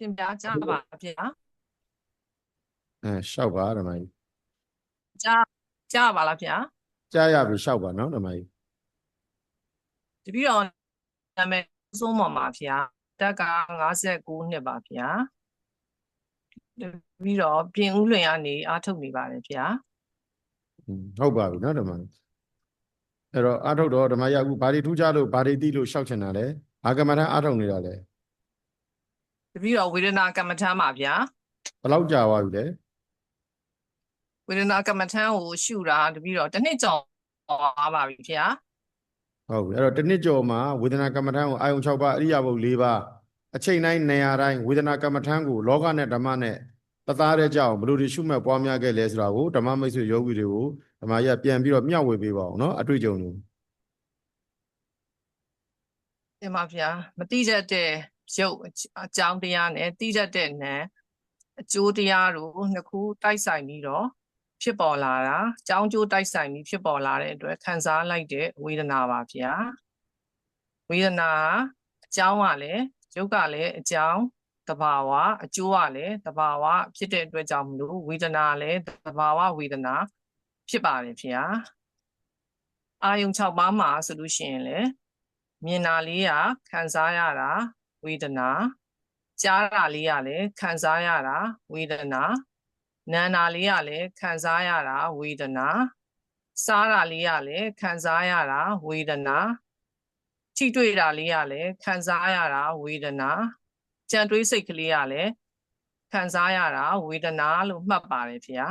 တင်ပြကြပါဗျာအဲရှောက်ပါဓမ္မကြီးကြားကြားပါလားဗျာကြားရပြီရှောက်ပါနော်ဓမ္မကြီးတပည့်တော်နာမည်စိုးမော်ပါဗျာတက်က59နှစ်ပါဗျာတပည့်တော်ပြင်ဦးလွင်ကနေအားထုတ်နေပါတယ်ဗျာอืมဟုတ်ပါပြီနော်ဓမ္မကြီးအဲ့တော့အာထုတ်တော့ဓမ္မကြီးအခုဘာတွေထူးခြားလို့ဘာတွေသိလို့ရှောက်ချင်တာလဲအာကမ္မထအာထုတ်နေတာလဲ တပည့်တော်ဝေဒနာကမ္မထမ်းပါဗျာဘယ်လောက်ကြာသွားပြီလဲဝေဒနာကမ္မထမ်းကိုရှုတာတပည့်တော်တစ်နှစ်ကျော်သွားပါပြီဗျာဟုတ်ပြီအဲ့တော့တစ်နှစ်ကျော်မှာဝေဒနာကမ္မထကိုအာယုံ6ပါးအရိယာဘုတ်4ပါးအချိန်တိုင်းနေရာတိုင်းဝေဒနာကမ္မထကိုလောကနဲ့ဓမ္မနဲ့တသားတည်းကြအောင်ဘယ်လိုတွေရှုမှတ်ပွားများခဲ့လဲဆိုတာကိုဓမ္မမိတ်ဆွေယောဂီတွေကိုဓမ္မကြီးကပြန်ပြီးတော့မျှဝေပေးပါအောင်နော်အတွေ့အကြုံတွေတင်ပါဗျာမတိတတ်တဲ့ ရုပ်အကြောင်းတရားနဲ့တိတတ်တဲ့နာမ်အကျိုးတရားတို့နှစ်ခုတိုက်ဆိုင်ပြီးတော့ဖြစ်ပေါ်လာတာအကြောင်းကျိုးတိုက်ဆိုင်ပြီးဖြစ်ပေါ်လာတဲ့အတွက်ခံစားလိုက်တဲ့ဝေဒနာပါဗျာဝေဒနာအကြောင်းကလည်းရုပ်ကလည်းအကြောင်းတဘာဝအကျိုးကလည်းတဘာဝဖြစ်တဲ့အတွက်ကြောင့်မလို့ဝေဒနာလည်းတဘာဝဝေဒနာဖြစ်ပါတယ်ဗျာအာယုံ6ပါးမှာဆိုလို့ရှိရင်လည်းမြင်တာလေးကခံစားရတာ ဝေဒနာကြားတာလေးကလည်းခံစားရတာဝေဒနာနာနာလေးကလည်းခံစားရတာဝေဒနာစားတာလေးကလည်းခံစားရတာဝေဒနာထိတွေ့တာလေးကလည်းခံစားရတာဝေဒနာကြံတွေးစိတ်ကလေးကလည်းခံစားရတာဝေဒနာလို့မှတ်ပါတယ်ဗျာ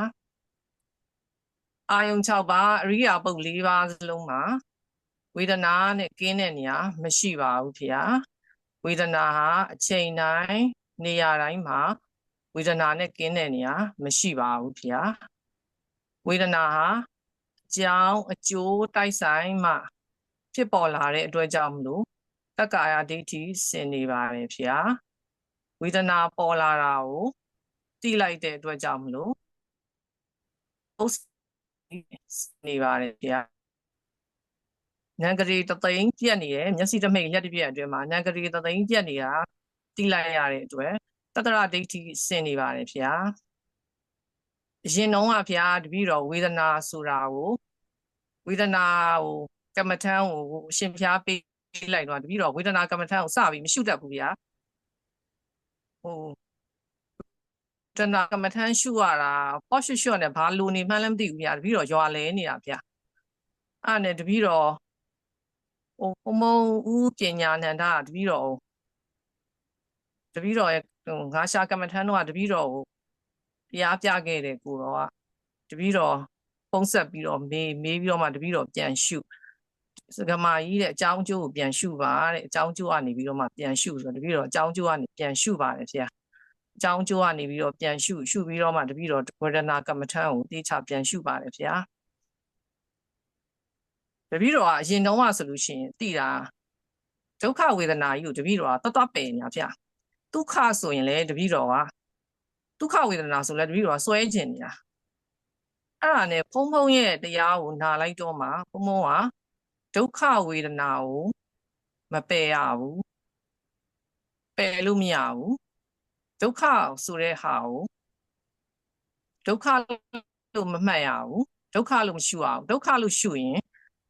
အာယုံ6ပါးအရိယာပုတ်4ပါးစလုံးမှာဝေဒနာနဲ့ကင်းတဲ့နေရာမရှိပါဘူးဖေဟာ ဝေဒနာဟာအချိန်တိုင်းနေရာတိုင်းမှာဝေဒနာနဲ့ကင်းတဲ့နေရာမရှိပါဘူးဖေဟာဝေဒနာဟာအကြောင်းအကျိုးတိုက်ဆိုင်မှ ဖြစ်ပေါ်လာတဲ့အတွက်ကြောင့်မလို့တက္ကာယဒိဋ္ဌိဆင်နေပါတယ်ဖေဟာဝေဒနာပေါ်လာတာကိုသိလိုက်တဲ့အတွက်ကြောင့်မလို့ဥစ္စာနေပါတယ်ဖေ ဟာနံကလေးတသိန်းပြက်နေတယ်မျက်စိတစ်မိတ်လက်တစ်ပြက်အတွင်းမှာနံကလေးတသိန်းပြက်နေတာတိလိုက်ရတဲ့အတွက်တတရဒိဋ္ဌိဆင်နေပါတယ်ဗျာအရင်တော့ကဗျာတပည့်တော်ဝေဒနာဆိုတာကိုဝေဒနာကိုကမ္မထံကိုအရှင်ဖျားပေးလိုက်တော့တပည့်တော်ဝေဒနာကမ္မထံကိုစပြီးမရှုတတ်ဘူးဗျာဟိုတဏကမ္မထံရှုရတာပေါ့ရှုရှုနဲ့ဘာလိုနေမှန်းလည်းမသိဘူးဗျာတပည့်တော်ရွာလဲနေတာဗျာအဲ့နဲ့တပည့်တော် ဟိုဘုံဘုံဦးပညာနန္ဒတပည့်တော်တပည့်တော်ရဲ့ဟိုငါရှာကမ္မထမ်းတော့တပည့်တော်ကိုတရားပြခဲ့တယ်ကိုတော့တပည့်တော်ပုံဆက်ပြီးတော့မေးမေးပြီးတော့မှတပည့်တော်ပြန်ရှုစကမာကြီးတဲ့အကြောင်းကျိုးကိုပြန်ရှုပါတဲ့အကြောင်းကျိုးကနေပြီးတော့မှပြန်ရှုဆိုတော့တပည့်တော်အကြောင်းကျိုးကနေပြန်ရှုပါတယ်ဆရာအကြောင်းကျိုးကနေပြီးတော့ပြန်ရှုရှုပြီးတော့မှတပည့်တော်ဝေဒနာကမ္မထမ်းကိုတေချာပြန်ရှုပါတယ်ဆရာ တပည့်တော်ကအရင်တုန်းကဆိုလို့ရှိရင်သိတာဒုက္ခဝေဒနာကြီးကိုတပည့်တော်ကတတ်တတ်ပယ်ညာဗျဒုက္ခဆိုရင်လည်းတပည့်တော်ကဒုက္ခဝေဒနာဆိုလည်းတပည့်တော်ကစွဲကျင်နေတာအဲ့ဒါနဲ့ဖုံဖုံရဲ့တရားကိုနာလိုက်တော့မှဖုံဖုံကဒုက္ခဝေဒနာကိုမပယ်ရဘူးပယ်လို့မရဘူးဒုက္ခဆိုတဲ့ဟာကိုဒုက္ခလို့မမှတ်ရဘူးဒုက္ခလို့မရှုရဘူးဒုက္ခလို့ရှုရင်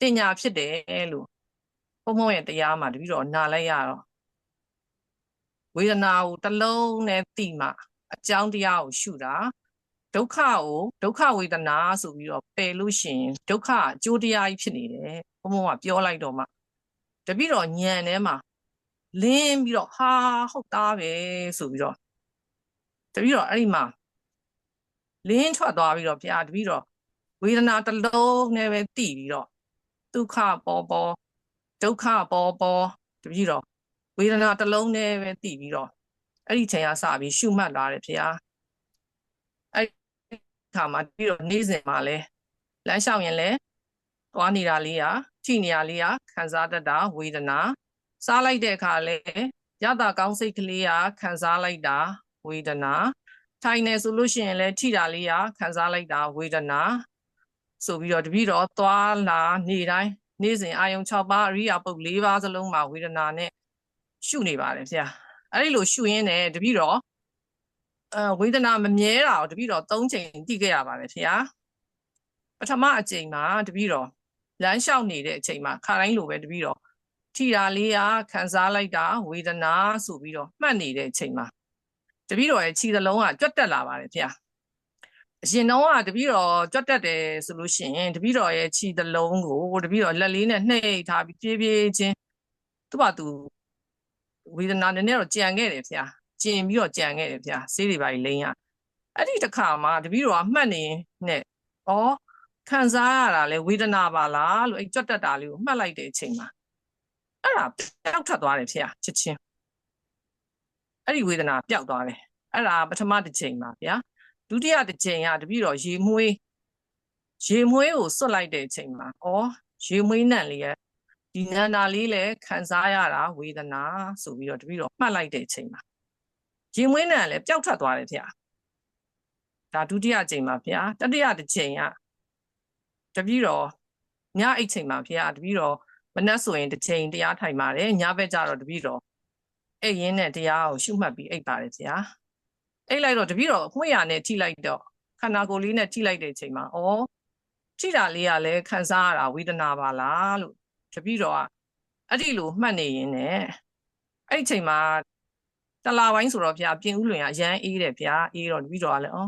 တင်ညာဖြစ်တယ်လို့ဘုံဘုံရဲ့တရားမှာတပည့်တော်နာလိုက်ရတော့ဝေဒနာကိုတစ်လုံးနဲ့သိမှအကြောင်းတရားကိုရှုတာဒုက္ခကိုဒုက္ခဝေဒနာဆိုပြီးတော့ပယ်လို့ရှိရင်ဒုက္ခအကျိုးတရားကြီးဖြစ်နေတယ်ဘုံဘုံကပြောလိုက်တော့မှတပည့်တော်ညံထဲမှာလင်းပြီးတော့ဟာဟုတ်သားပဲဆိုပြီးတော့တပည့်တော်အဲ့ဒီမှာလင်းထွက်သွားပြီးတော့ဗျာတပည့်တော်ဝေဒနာတစ်လုံးနဲ့ပဲသိပြီးတော့ ဒုက္ခပေါ်ပေါ်ဒုက္ခပေါ်ပေါ်တပည့်တော်ဝေဒနာတစ်လုံးနဲ့ပဲသိပြီးတော့အဲ့ဒီချိန်ကစပြီးရှုမှတ်လာတယ်ဖေဟာအဲ့ဒီခါမှာပြီးတော့နေ့စဉ်မှာလဲလမ်းလျှောက်ရင်လဲသွားနေတာလေးဟာထိနေရလေးဟာခံစားတတ်တာဝေဒနာစားလိုက်တဲ့အခါလဲရတာကောင်းစိတ်ကလေးဟာခံစားလိုက်တာဝေဒနာထိုင်နေဆိုလို့ရှိရင်လဲထိတာလေးဟာခံစားလိုက်တာဝေဒနာ ဆိုပြီးတော့တပည့်တော်သွားလာနေတိုင်းနေ့စဉ်အာယုံ6ပါးအရိယာပုတ်4ပါးစလုံးမှာဝေဒနာနဲ့ရှုနေပါတယ်ဆရာအဲ့ဒီလိုရှုရင်းနဲ့တပည့်တော်အဲဝေဒနာမမြဲတာကိုတပည့်တော်၃ချိန်တိခဲ့ရပါတယ်ဖေ။ပထမအချိန်မှာတပည့်တော်လမ်းလျှောက်နေတဲ့အချိန်မှာခါတိုင်းလိုပဲတပည့်တော်ထိတာလေးကခံစားလိုက်တာဝေဒနာဆိုပြီးတော့မှတ်နေတဲ့အချိန်မှာတပည့်တော်ရဲ့ခြေသလုံးကကြွတ်တက်လာပါတယ်ဖေ။ အရင်တော့ကတပည့်တော်ကြွတ်တက်တယ်ဆိုလို့ရှိရင်တပည့်တော်ရဲ့ခြေသလုံးကိုတပည့်တော်လက်လေးနဲ့နှိပ်ထားပြီးပြေးပြေးချင်းသူ့ဘာသူဝေဒနာနည်းနည်းတော့ကြံခဲ့တယ်ဖေ။ကျင်ပြီးတော့ကြံခဲ့တယ်ဖေ။ဆေးတွေပါလိမ့်ရအဲ့ဒီတစ်ခါမှာတပည့်တော်ကမှတ်နေနဲ့ဩခံစားရတာလဲဝေဒနာပါလားလို့အဲ့ကြွတ်တက်တာလေးကိုမှတ်လိုက်တဲ့အချိန်မှာအဲ့ဒါပျောက်ထွက်သွားတယ်ဖေ။ချက်ချင်းအဲ့ဒီဝေဒနာပျောက်သွားတယ်အဲ့ဒါပထမတစ်ချိန်ပါဗျာ ဒုတိယတစ်ချိန်ကတပည့်တော်ရေမွေးရေမွေးကိုစွတ်လိုက်တဲ့အချိန်မှာဩရေမွေးနံလေးရဲ့ဒီနန္တာလေးလည်းခံစားရတာဝေဒနာဆိုပြီးတော့တပည့်တော်မှတ်လိုက်တဲ့အချိန်မှာရေမွေးနံလည်းပျောက်ထွက်သွားတယ်ဗျာဒါဒုတိယချိန်ပါဗျာတတိယတစ်ချိန်ကတပည့်တော်ညအိတ်ချိန်ပါဗျာတပည့်တော်မနှက်ဆိုရင်တစ်ချိန်တရားထိုင်ပါတယ်ညဘက်ကျတော့တပည့်တော်အိတ်ရင်းနဲ့တရားကိုရှုမှတ်ပြီးအိတ်ပါတယ်ဗျာ အိတ်လိုက်တော့တပည့်တော်မှွေရနဲ့ထိလိုက်တော့ခန္ဓာကိုယ်လေးနဲ့ထိလိုက်တဲ့အချိန်မှာဩထိတာလေးကလည်းခံစားရတာဝေဒနာပါလားလို့တပည့်တော်ကအဲ့ဒီလိုမှတ်နေရင်ねအဲ့ဒီအချိန်မှာတလာပိုင်းဆိုတော့ဗျာပြင်ဦးလွင်ကအရန်အေးတယ်ဗျာအေးတော့တပည့်တော်ကလည်းဩ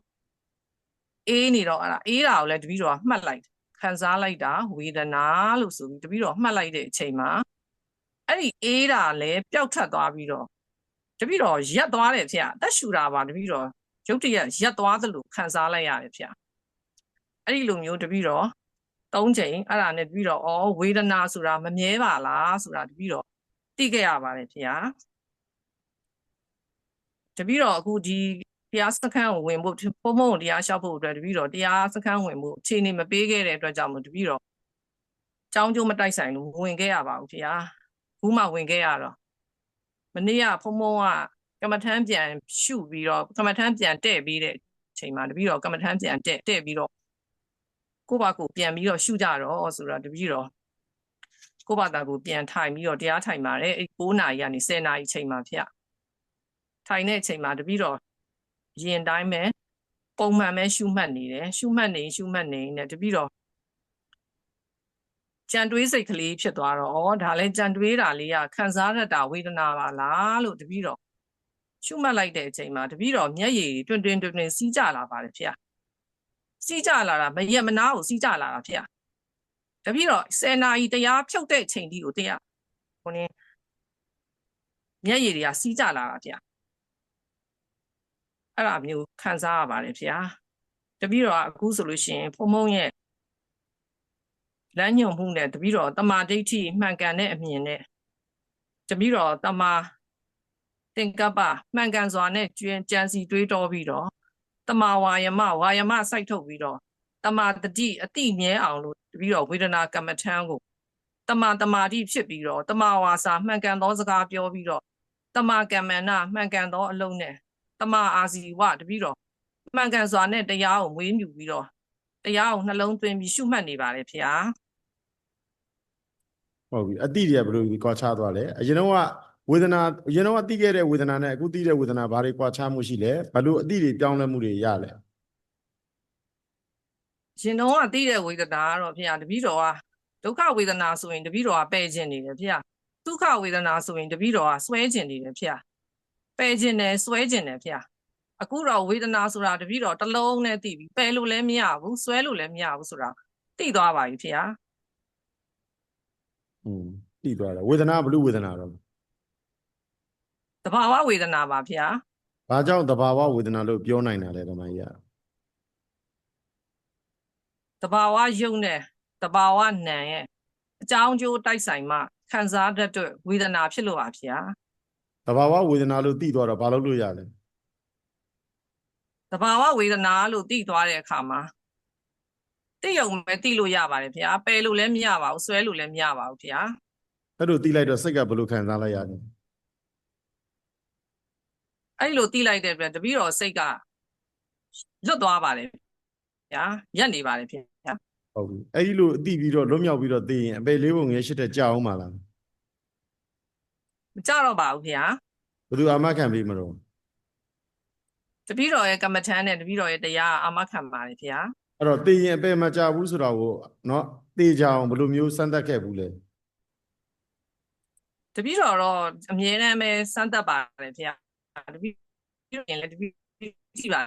အေးနေတော့အဲ့ဒါအေးတာကိုလည်းတပည့်တော်ကမှတ်လိုက်ခံစားလိုက်တာဝေဒနာလို့ဆိုပြီးတပည့်တော်မှတ်လိုက်တဲ့အချိန်မှာအဲ့ဒီအေးတာလည်းပျောက်ထွက်သွားပြီးတော့ တပည့်တော်ရက်သွားတယ်ဗျာတက်ရှူတာပါတပည့်တော်ရုတ်တရက်ရက်သွားသလိုခံစားလိုက်ရတယ်ဗျာအဲ့ဒီလိုမျိုးတပည့်တော်သုံးချိန်အဲ့ဒါနဲ့တပည့်တော်ဩဝေဒနာဆိုတာမမြဲပါလားဆိုတာတပည့်တော်သိခဲ့ရပါတယ်ဗျာတပည့်တော်အခုဒီတရားစခန်းကိုဝင်ဖို့ဘုံဘုံတရားလျှောက်ဖို့အတွက်တပည့်တော်တရားစခန်းဝင်ဖို့အခြေအနေမပေးခဲ့တဲ့အတွက်ကြောင့်မို့တပည့်တော်ကြောင်းကျိုးမတိုက်ဆိုင်လို့ဝင်ခဲ့ရပါဘူးဗျာဘူးမှဝင်ခဲ့ရတော့ မနေ့ကဘုံဘုံကကမ္မထမ်းပြန်ရှုပြီးတော့ကမ္မထမ်းပြန်တဲ့ပြီးတဲ့အချိန်မှာတပည့်တော်ကမ္မထမ်းပြန်တဲ့တဲ့ပြီးတော့ကိုယ့်ဘာကိုပြန်ပြီးတော့ရှုကြတော့ဆိုတော့တပည့်တော်ကိုယ့်ဘာသာကိုပြန်ထိုင်ပြီးတော့တရားထိုင်ပါတယ်အဲ့9နာရီကနေ10နာရီချိန်မှာဖျက်ထိုင်တဲ့အချိန်မှာတပည့်တော်ရင်တိုင်းပဲပုံမှန်ပဲရှုမှတ်နေတယ်ရှုမှတ်နေရှုမှတ်နေနဲ့တပည့်တော် ကြံတွေးစိတ်ကလေးဖြစ်သွားတော့ဩဒါလဲကြံတွေးတာလေးကခံစားရတာဝေဒနာပါလားလို့တပည့်တော်ရှုမှတ်လိုက်တဲ့အချိန်မှာတပည့်တော်မျက်ရည်တွင်တွင်တွင်တွင်စီးကြလာပါတယ်ဖေ။စီးကြလာတာမရက်မနာကိုစီးကြလာတာဖေ။တပည့်တော်10နာရီတရားဖြုတ်တဲ့ချိန်ဒီကိုတရားဟိုနေမျက်ရည်တွေကစီးကြလာတာဖေ။အဲ့လိုမျိုးခံစားရပါတယ်ဖေ။တပည့်တော်ကအခုဆိုလို့ရှိရင်ဖုံဖုံရဲ့ လမ်းညွန်မှုနဲ့တပည့်တော်တမာဒိဋ္ဌိမှန်ကန်တဲ့အမြင်နဲ့တပည့်တော်တမာသင်္ကပ္ပမှန်ကန်စွာနဲ့ကျွင်ကြံစီတွေးတောပြီးတော့တမာဝါယမဝါယမစိုက်ထုတ်ပြီးတော့တမာတတိအတိမြဲအောင်လို့တပည့်တော်ဝေဒနာကမ္မထံကိုတမာတမာတိဖြစ်ပြီးတော့တမာဝါစာမှန်ကန်သောစကားပြောပြီးတော့တမာကမ္မန္နမှန်ကန်သောအလုံးနဲ့တမာအာဇီဝတပည့်တော်မှန်ကန်စွာနဲ့တရားကိုမွေးမြူပြီးတော့တရားကိုနှလုံးသွင်းပြီးရှုမှတ်နေပါလေဖေဟာ ဟုတ်ပြီအတိတွေကဘယ်လိုကွာခြားသွားလဲအရင်တော့ကဝေဒနာအရင်တော့ကသိခဲ့တဲ့ဝေဒနာနဲ့အခုသိတဲ့ဝေဒနာဘာတွေကွာခြားမှုရှိလဲဘယ်လိုအတိတွေပြောင်းလဲမှုတွေရလဲရှင်တော်ကသိတဲ့ဝေဒနာကတော့ဖေဟာတပည့်တော်ကဒုက္ခဝေဒနာဆိုရင်တပည့်တော်ကပယ်ခြင်းနေတယ်ဖေဟာဒုက္ခဝေဒနာဆိုရင်တပည့်တော်ကဆွဲခြင်းနေတယ်ဖေဟာပယ်ခြင်းနဲ့ဆွဲခြင်းနဲ့ဖေဟာအခုတော့ဝေဒနာဆိုတာတပည့်တော်တစ်လုံးနဲ့သိပြီပယ်လို့လည်းမရဘူးဆွဲလို့လည်းမရဘူးဆိုတာသိသွားပါပြီဖေဟာ อืมသိသွားတယ်ဝေဒနာဘယ်လိုဝေဒနာတော့တဘာဝဝေဒနာပါဖေဟာဘာကြောင့်တဘာဝဝေဒနာလို့ပြောနိုင်တာလဲဓမ္မကြီးကတဘာဝယုံနဲ့တဘာဝနံရဲ့အကြောင်းကျိုးတိုက်ဆိုင်မှခံစားတတ်တဲ့ဝေဒနာဖြစ်လို့ပါဖေဟာတဘာဝဝေဒနာလို့သိသွားတော့ဘာလို့လို့ရလဲတဘာဝဝေဒနာလို့သိသွားတဲ့အခါမှာ သိရုံပဲသိလို့ရပါတယ်ဗျာပယ်လို့လည်းမရပါဘူးဆွဲလို့လည်းမရပါဘူးဗျာအဲ့လိုသိလိုက်တော့စိတ်ကဘယ်လိုခံစားလိုက်ရလဲအဲ့ဒီလိုသိလိုက်တဲ့အတွက်တပည့်တော်စိတ်ကလွတ်သွားပါတယ်ဗျာရက်နေပါတယ်ဗျာဟုတ်ပြီအဲ့ဒီလိုအသိပြီးတော့လွတ်မြောက်ပြီးတော့သိရင်အပေလေးပုံငယ်ရှစ်တဲ့ကြာအောင်ပါလားမကြတော့ပါဘူးဗျာဘယ်သူအာမခံပြီးမလို့တပည့်တော်ရဲ့ကမ္မထမ်းနဲ့တပည့်တော်ရဲ့တရားအာမခံပါတယ်ဗျာ အဲ့တော့သိရင်အပေမကြဘူးဆိုတော့ကိုနော်သိကြအောင်ဘယ်လိုမျိုးစမ်းသပ်ခဲ့ဘူးလဲတပည့်တော်တော့အမြဲတမ်းပဲစမ်းသပ်ပါတယ်ဗျာတပည့်တော်ရင်လည်းတပည့်ကြည့်ပါ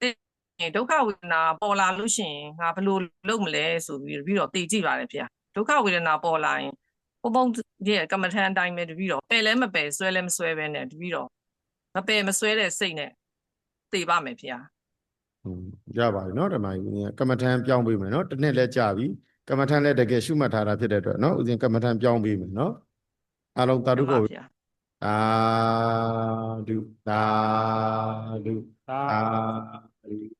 တဲ့ဒုက္ခဝေဒနာပေါ်လာလို့ရှိရင်ငါဘယ်လိုလုပ်မလဲဆိုပြီးတပည့်တော်သိကြည့်ပါတယ်ဗျာဒုက္ခဝေဒနာပေါ်လာရင်ပုံပုံရဲ့ကမ္မထမ်းအတိုင်းပဲတပည့်တော်ပယ်လဲမပယ်ဆွဲလဲမဆွဲပဲနဲ့တပည့်တော်မပယ်မဆွဲတဲ့စိတ်နဲ့သိပါမယ်ဗျာอืม ရပါတယ်နော်ဓမ္မကြီးဦးဇင်းကကမ္မထံပြောင်းပေးမယ်နော်တစ်နှစ်လဲကြာပြီကမ္မထံလဲတကယ်ရှုမှတ်ထားတာဖြစ်တဲ့အတွက်နော်ဦးဇင်းကမ္မထံပြောင်းပေးမယ်နော်အားလုံးတာဓုကိုဗျာသာဓုသာဓုသာဓု